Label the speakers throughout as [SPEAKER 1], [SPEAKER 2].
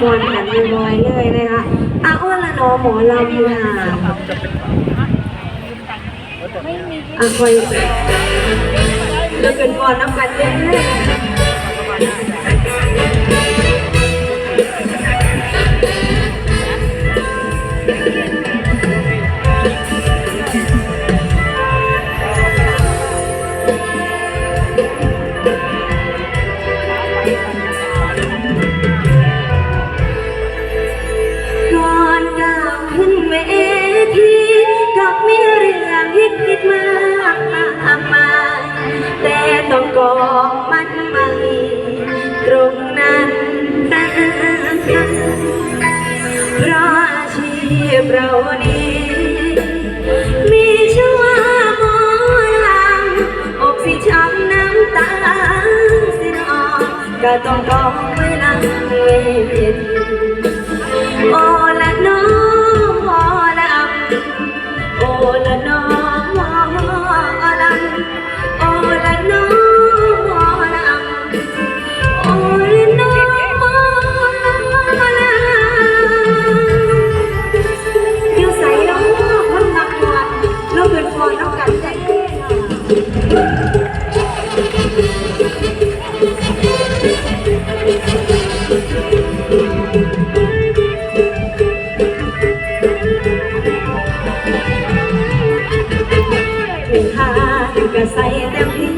[SPEAKER 1] ฟอนกันบ่อยเลยนะคะอาอ้วนละนอหมอลำค่ะอาคอยเราเป็นฟอนน้ำกันเยอะเลยก่ รื่องฮิตติดมากมายแต่ต้องกองมันไม่ตรงนั้นเพราะอาชีพเรานี้ มีชื่อว่าหมอลำอกสิช้ำน้ำตาสินออกก็ต้องกอง ใส่เต็มที่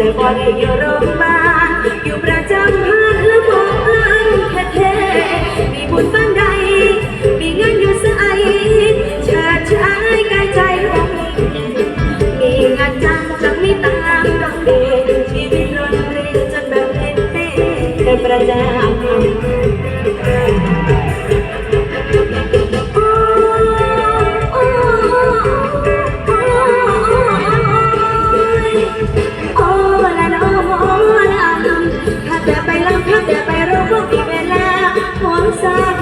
[SPEAKER 1] แต่ก่อนที่อยู่โรงพยาบาลอยู่ประจำพันและมองเอิแค่เทมีบุญบ้านใด มีเงินอยู่สายเชาชายกายใจลงมีงานจ้างจะมีตามต้องเดินชีวิตรนเรนจนแบบเป็นเต้ประจำ